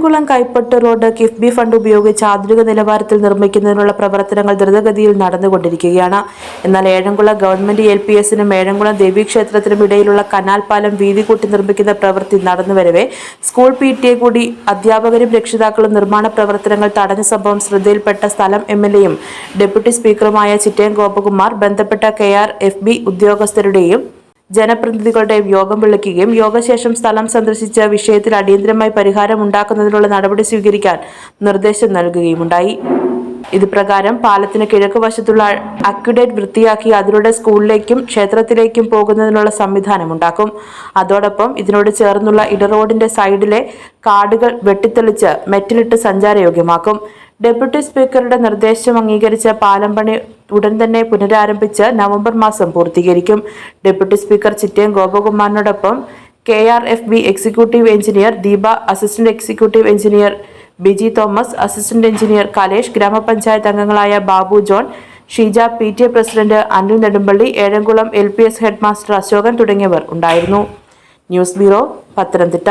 Ezhamkulam Kaippattu road KIIFB fund ഉപയോഗിച്ച് ആധുനിക നിലവാരത്തിൽ നിർമ്മിക്കുന്നതിനുള്ള പ്രവർത്തനങ്ങൾ ദ്രുതഗതിയിൽ നടന്നുകൊണ്ടിരിക്കുകയാണ്. എന്നാൽ ഏഴംകുളം ഗവൺമെന്റ് എൽ പി എസിനും ഏഴംകുളം ദേവീക്ഷേത്രത്തിനും ഇടയിലുള്ള കനാൽ പാലം വീതി കൂട്ടി നിർമ്മിക്കുന്ന പ്രവൃത്തി നടന്നുവരവേ സ്കൂൾ പി ടി എ കൂടി അധ്യാപകരും രക്ഷിതാക്കളും നിർമ്മാണ പ്രവർത്തനങ്ങൾ തടഞ്ഞ സംഭവം ശ്രദ്ധയിൽപ്പെട്ട സ്ഥലം എം എൽ എയും ഡെപ്യൂട്ടി സ്പീക്കറുമായ ചിറ്റയം ഗോപകുമാർ ബന്ധപ്പെട്ട കെ ആർ എഫ് ബി ഉദ്യോഗസ്ഥരുടെയും ജനപ്രതിനിധികളുടെയും യോഗം വിളിക്കുകയും യോഗശേഷം സ്ഥലം സന്ദർശിച്ച വിഷയത്തിൽ അടിയന്തരമായി പരിഹാരം ഉണ്ടാക്കുന്നതിനുള്ള നടപടി സ്വീകരിക്കാൻ നിർദ്ദേശം നൽകുകയുമുണ്ടായി. ഇത് പ്രകാരം പാലത്തിന് കിഴക്ക് വശത്തുള്ള അക്യുഡേറ്റ് വൃത്തിയാക്കി അതിലൂടെ സ്കൂളിലേക്കും ക്ഷേത്രത്തിലേക്കും പോകുന്നതിനുള്ള സംവിധാനം ഉണ്ടാക്കും അതോടൊപ്പം ഇതിനോട് ചേർന്നുള്ള ഇടറോഡിന്റെ സൈഡിലെ കാടുകൾ വെട്ടിത്തെളിച്ച് മെറ്റിലിട്ട് സഞ്ചാരയോഗ്യമാക്കും. ഡെപ്യൂട്ടി സ്പീക്കറുടെ നിർദ്ദേശം അംഗീകരിച്ച പാലം പണി ഉടൻ തന്നെ പുനരാരംഭിച്ച് നവംബർ മാസം പൂർത്തീകരിക്കും. Deputy speaker Chittayam ഗോപകുമാറിനോടൊപ്പം K R F B executive engineer Deepa assistant executive engineer Biji Thomas assistant engineer Kalesh ഗ്രാമപഞ്ചായത്ത് അംഗങ്ങളായ Babu John Sheeja P T A president Anil Nedumpally Ezhamkulam L P S head master Ashokan തുടങ്ങിയവർ ഉണ്ടായിരുന്നു. News bureau Pathanamthitta.